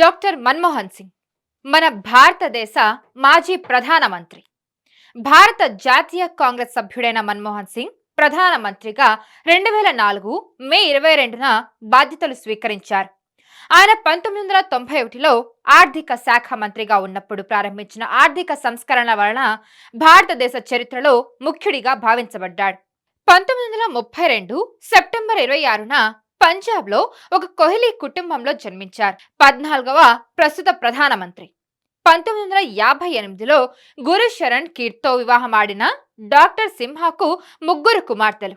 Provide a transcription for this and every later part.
Doctor Manmohan Singh మన భారతదేశ మాజీ ప్రధానమంత్రి. భారత జాతీయ కాంగ్రెస్ సభ్యుడైన మన్మోహన్ సింగ్ ప్రధానమంత్రిగా రెండు వేల నాలుగు మే ఇరవై రెండున బాధ్యతలు స్వీకరించారు. ఆయన పంతొమ్మిది వందల తొంభై ఒకటిలో ఆర్థిక శాఖ మంత్రిగా ఉన్నప్పుడు ప్రారంభించిన ఆర్థిక సంస్కరణల వలన భారతదేశ చరిత్రలో ముఖ్యుడిగా భావించబడ్డాడు. పంతొమ్మిది వందల ముప్పై రెండు సెప్టెంబర్ ఇరవై ఆరున పంజాబ్లో ఒక కోహ్లీ కుటుంబంలో జన్మించారు. పద్నాలుగవ ప్రస్తుత ప్రధానమంత్రి. పంతొమ్మిది వందల యాభై ఎనిమిదిలో గురు శరణ్ కీర్తో వివాహమాడిన డాక్టర్ సింహాకు ముగ్గురు కుమార్తెలు.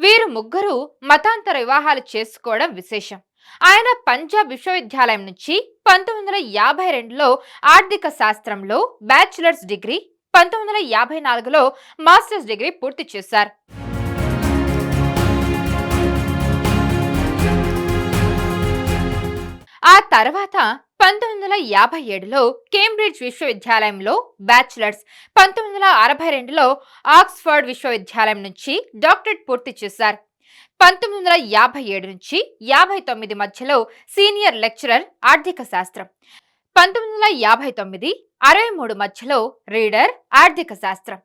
వీరు ముగ్గురు మతాంతర వివాహాలు చేసుకోవడం విశేషం. ఆయన పంజాబ్ విశ్వవిద్యాలయం నుంచి పంతొమ్మిది వందల యాభై రెండులో ఆర్థిక శాస్త్రంలో బ్యాచిలర్స్ డిగ్రీ పంతొమ్మిది వందల యాభై నాలుగులో మాస్టర్స్ డిగ్రీ పూర్తి చేశారు. తర్వాత పంతొమ్మిది వందల యాభై ఏడులో కేంబ్రిడ్జ్ విశ్వవిద్యాలయంలో బ్యాచిలర్స్ పంతొమ్మిది వందల అరవై రెండులో ఆక్స్ఫర్డ్ విశ్వవిద్యాలయం నుంచి డాక్టరేట్ పూర్తి చేశారు. పంతొమ్మిది వందల యాభై ఏడు నుంచి యాభై తొమ్మిది మధ్యలో సీనియర్ లెక్చరర్ ఆర్థిక శాస్త్రం. పంతొమ్మిది వందల యాభై తొమ్మిది అరవై మూడు మధ్యలో రీడర్ ఆర్థిక శాస్త్రం.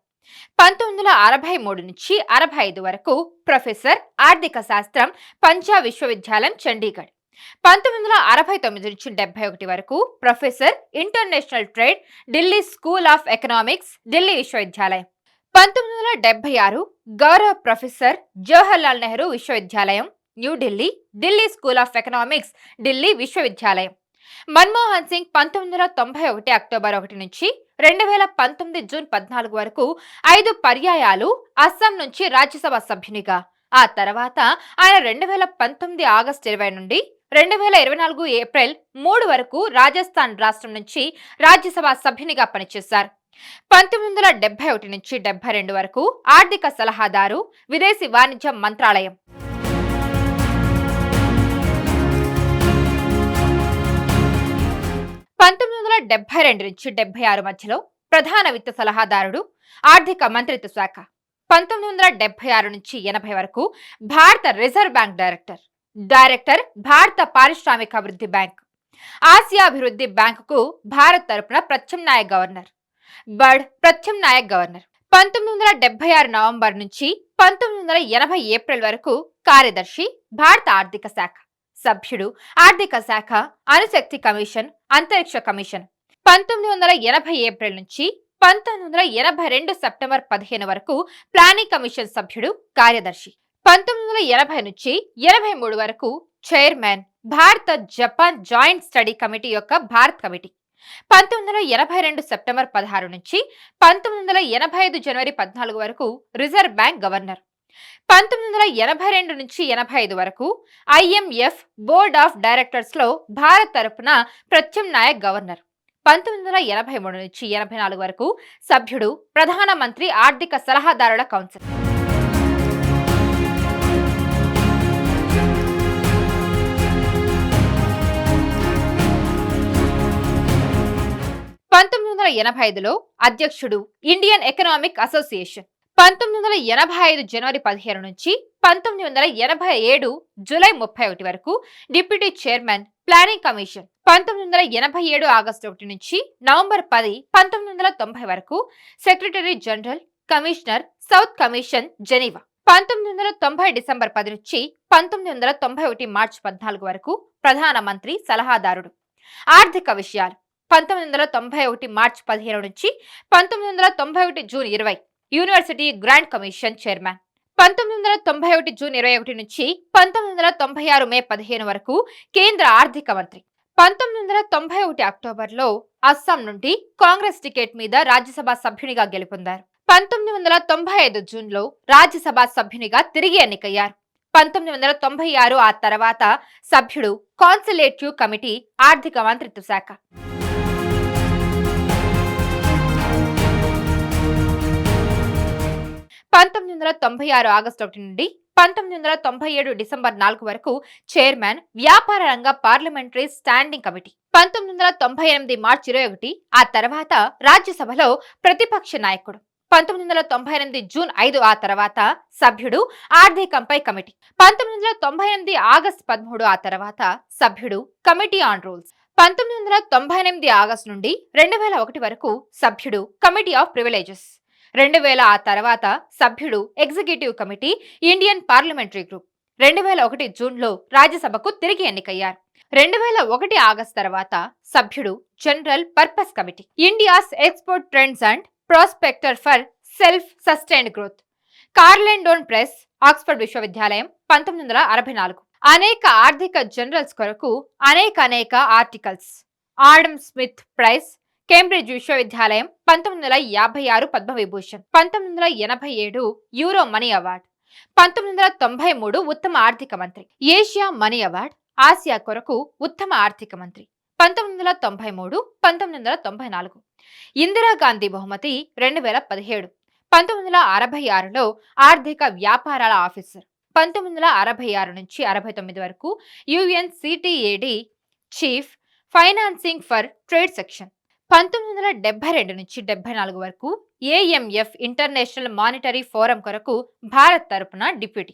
పంతొమ్మిది వందల అరవై మూడు నుంచి అరవై ఐదు వరకు ప్రొఫెసర్ ఆర్థిక శాస్త్రం పంజాబ్ విశ్వవిద్యాలయం చండీగఢ్. పంతొమ్మిది వందల అరవై తొమ్మిది నుంచి డెబ్బై ఒకటి వరకు professor international trade Delhi school of economics Delhi విశ్వవిద్యాలయం. పంతొమ్మిది వందల డెబ్బై ఆరు గౌరవ ప్రొఫెసర్ జవహర్లాల్ నెహ్రూ విశ్వవిద్యాలయం New Delhi Delhi school of economics Delhi విశ్వవిద్యాలయం. మన్మోహన్ సింగ్ పంతొమ్మిది వందల తొంభై ఒకటి అక్టోబర్ ఒకటి నుంచి రెండు వేల పంతొమ్మిది జూన్ పద్నాలుగు వరకు ఐదు పర్యాయాలు అస్సాం నుంచి రాజ్యసభ సభ్యునిగా. ఆ తర్వాత ఆయన రెండు వేల పంతొమ్మిది ఆగస్టు ఇరవై నుండి రెండు వేల ఇరవై నాలుగు ఏప్రిల్ మూడు వరకు రాజస్థాన్ రాష్ట్రం నుంచి రాజ్యసభ సభ్యునిగా పనిచేశారు. పంతొమ్మిది వందల డెబ్బై ఒకటి నుంచి డెబ్బై రెండు వరకు ఆర్థిక సలహాదారు విదేశీ వాణిజ్య మంత్రాలయం. పంతొమ్మిది వందల డెబ్బై రెండు నుంచి డెబ్బై ఆరు మధ్యలో ప్రధాన విత్త సలహాదారుడు ఆర్థిక మంత్రిత్వ శాఖ. పంతొమ్మిది వందల డెబ్బై ఆరు నుంచి ఎనభై వరకు భారత రిజర్వ్ బ్యాంక్ డైరెక్టర్. డైరెక్టర్ భారత పారిశ్రామిక అభివృద్ధి బ్యాంక్. ఆసియా అభివృద్ధి బ్యాంకుకు భారత్ తరపున ప్రత్యామ్నాయ గవర్నర్. బర్డ్ ప్రత్యామ్నాయ గవర్నర్. పంతొమ్మిది వందల డెబ్బై ఆరు నవంబర్ నుంచి పంతొమ్మిది వందల ఎనభై ఏప్రిల్ వరకు కార్యదర్శి భారత ఆర్థిక శాఖ. సభ్యుడు ఆర్థిక శాఖ అణుశక్తి కమిషన్ అంతరిక్ష కమిషన్. పంతొమ్మిది వందల ఎనభై ఏప్రిల్ నుంచి పంతొమ్మిది వందల ఎనభై రెండు సెప్టెంబర్ పదిహేను వరకు ప్లానింగ్ కమిషన్ సభ్యుడు కార్యదర్శి. పంతొమ్మిది వందల ఎనభై నుంచి ఎనభై మూడు వరకు చైర్మన్ భారత జపాన్ జాయింట్ స్టడీ కమిటీ యొక్క భారత్ కమిటీ. పంతొమ్మిది వందల ఎనభై రెండు సెప్టెంబర్ పదహారు నుంచి పంతొమ్మిది వందల ఎనభై ఐదు జనవరి పద్నాలుగు వరకు రిజర్వ్ బ్యాంక్ గవర్నర్. పంతొమ్మిది వందల ఎనభై రెండు నుంచి ఎనభై ఐదు వరకు ఐఎంఎఫ్ బోర్డ్ ఆఫ్ డైరెక్టర్స్లో భారత్ తరపున ప్రత్యామ్నాయ గవర్నర్. పంతొమ్మిది వందల ఎనభై మూడు నుంచి ఎనభై నాలుగు వరకు సభ్యుడు ప్రధానమంత్రి ఆర్థిక సలహాదారుల కౌన్సిల్. వందల ఎనభై ఐదులో అధ్యక్షుడు ఇండియన్ ఎకనామిక్ అసోసియేషన్. పంతొమ్మిది వందల ఎనభై ఐదు జనవరి పదిహేను నుంచి పంతొమ్మిది వందల ఎనభై ఏడు జూలై ముప్పై ఒకటి వరకు డిప్యూటీ చైర్మన్ ప్లానింగ్ కమిషన్ పంతొమ్మిది వందల ఎనభై ఏడు ఆగస్టు ఒకటి నుంచి నవంబర్ పది పంతొమ్మిది వందల తొంభై వరకు secretary general commissioner south commission Geneva. పంతొమ్మిది వందల తొంభై డిసెంబర్ పది నుంచి పంతొమ్మిది వందల తొంభై ఒకటి మార్చి పద్నాలుగు వరకు ప్రధానమంత్రి సలహాదారుడు. ఆర్థిక విషయాలు. పంతొమ్మిది వందల తొంభై ఒకటి మార్చి పదిహేను నుంచి పంతొమ్మిది వందల తొంభై ఒకటి జూన్ ఇరవై యూనివర్సిటీ గ్రాండ్ కమిషన్ చైర్మన్. పంతొమ్మిది వందల తొంభై ఒకటి జూన్ ఇరవై ఒకటి నుంచి పంతొమ్మిది వందల తొంభై ఆరు మే పదిహేను వరకు కేంద్ర ఆర్థిక మంత్రి. పంతొమ్మిది వందల తొంభై ఒకటి అక్టోబర్లో అస్సాం నుండి కాంగ్రెస్ టికెట్ మీద రాజ్యసభ సభ్యునిగా గెలుపొందారు. పంతొమ్మిది వందల తొంభై ఐదు జూన్లో రాజ్యసభ సభ్యునిగా తిరిగి ఎన్నికయ్యారు. పంతొమ్మిది వందల తొంభై ఆరు ఆ తర్వాత సభ్యుడు కాన్సులేటివ్ కమిటీ ఆర్థిక మంత్రిత్వ శాఖ. పంతొమ్మిది వందల తొంభై ఆరు ఆగస్టు ఒకటి నుండి పంతొమ్మిది వందల తొంభై ఏడు డిసెంబర్ నాలుగు వరకు చైర్మన్ వ్యాపార రంగ పార్లమెంటరీ స్టాండింగ్ కమిటీ. పంతొమ్మిది వందల తొంభై ఎనిమిది మార్చి ఇరవై ఒకటి ఆ తర్వాత రాజ్యసభలో ప్రతిపక్ష నాయకుడు. పంతొమ్మిది వందల తొంభై ఎనిమిది జూన్ ఐదు ఆ తర్వాత సభ్యుడు ఆర్థికంపై కమిటీ. పంతొమ్మిది వందల తొంభై ఎనిమిది ఆగస్టు పదమూడు ఆ తర్వాత సభ్యుడు కమిటీ ఆన్ రూల్స్. పంతొమ్మిది వందల తొంభై ఎనిమిది ఆగస్టు నుండి రెండు వేల ఒకటి వరకు సభ్యుడు కమిటీ ఆఫ్ ప్రివిలేజెస్. రెండు వేల ఆ తర్వాత సభ్యుడు executive committee Indian parliamentary group. రెండు వేల ఒకటి జూన్లో రాజ్యసభకు తిరిగి ఎన్నికయ్యారు. రెండు వేల ఒకటి ఆగస్టు తర్వాత సభ్యుడు general purpose committee. India's export trends and prospects for self sustained growth. Clarendon press Oxford విశ్వవిద్యాలయం పంతొమ్మిది వందల అరవై నాలుగు. అనేక ఆర్థిక జనరల్స్ కొరకు అనేక అనేక articles. Adam Smith prize Cambridge విశ్వవిద్యాలయం పంతొమ్మిది వందల యాభై ఆరు పద్మవిభూషణ్ పంతొమ్మిది వందల ఎనభై ఏడు యూరో మనీ అవార్డ్ పంతొమ్మిది వందల తొంభై మూడు ఉత్తమ ఆర్థిక మంత్రి ఏషియా మనీ అవార్డ్ ఆసియా కొరకు ఉత్తమ ఆర్థిక మంత్రి పంతొమ్మిది వందల తొంభై మూడు పంతొమ్మిది వందల తొంభై నాలుగు ఇందిరాగాంధీ బహుమతి రెండు వేల పదిహేడు పంతొమ్మిది వందల అరవై ఆరులో ఆర్థిక వ్యాపారాల ఆఫీసర్ పంతొమ్మిది వందల అరవై ఆరు నుంచి అరవై తొమ్మిది వరకు UN CTAD chief financing for trade section పంతొమ్మిది వందల డెబ్బై రెండు నుంచి డెబ్బై నాలుగు వరకు ఏఎంఎఫ్ ఇంటర్నేషనల్ మానిటరీ ఫోరం కొరకు భారత్ తరపున డిప్యూటీ.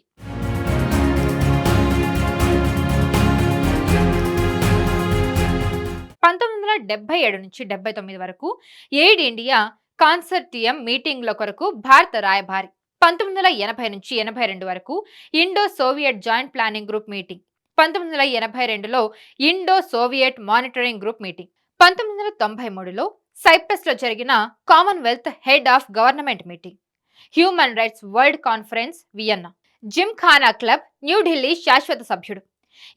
పంతొమ్మిది వందల డెబ్బై ఏడు నుంచి డెబ్బై తొమ్మిది వరకు ఎయిడ్ ఇండియా కాన్సర్టియం మీటింగ్ల కొరకు భారత రాయబారి. పంతొమ్మిది వందల ఎనభై నుంచి ఎనభై రెండు వరకు Indo Soviet joint planning group meeting పంతొమ్మిది వందల ఎనభై రెండులో Indo Soviet monitoring group meeting పంతొమ్మిది వందల తొంభై మూడులో సైప్రస్లో జరిగిన Commonwealth head of government meeting human rights world conference Vienna. Gymkhana club New Delhi శాశ్వత సభ్యుడు.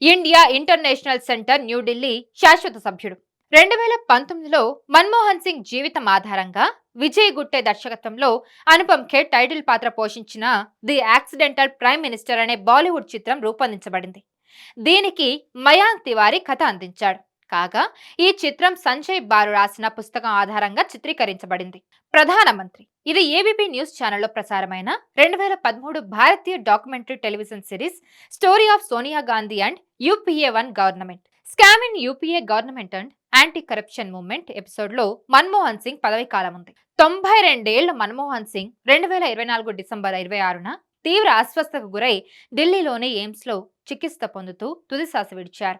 ఇండియా ఇంటర్నేషనల్ సెంటర్ న్యూఢిల్లీ శాశ్వత సభ్యుడు. రెండు వేల పంతొమ్మిదిలో మన్మోహన్ సింగ్ జీవితం ఆధారంగా విజయ్ గుట్టే దర్శకత్వంలో అనుపమ్ ఖేర్ టైటిల్ పాత్ర పోషించిన ది యాక్సిడెంటల్ ప్రైమ్ మినిస్టర్ అనే బాలీవుడ్ చిత్రం రూపొందించబడింది. దీనికి మయాంక్ తివారీ కథ అందించాడు. కాగా ఈ చిత్రం సంజయ్ బారు రాసిన పుస్తకం ఆధారంగా చిత్రీకరించబడింది. ప్రధానమంత్రి ఇది ఏబీపీ న్యూస్ ఛానల్లో ప్రసారమైన రెండు వేల పదమూడు భారతీయ documentary television series story of Sonia Gandhi and UPA one government. Scam in UPA government and anti corruption movement ఎపిసోడ్లో మన్మోహన్ సింగ్ పదవి కాలం ఉంది తొంభై రెండేళ్ళ మన్మోహన్ సింగ్ రెండు వేల ఇరవై నాలుగు డిసెంబర్ ఇరవై ఆరున తీవ్ర అస్వస్థకు గురై ఢిల్లీలోని ఎయిమ్స్లో చికిత్స పొందుతూ తుదిశ్వాస విడిచారు.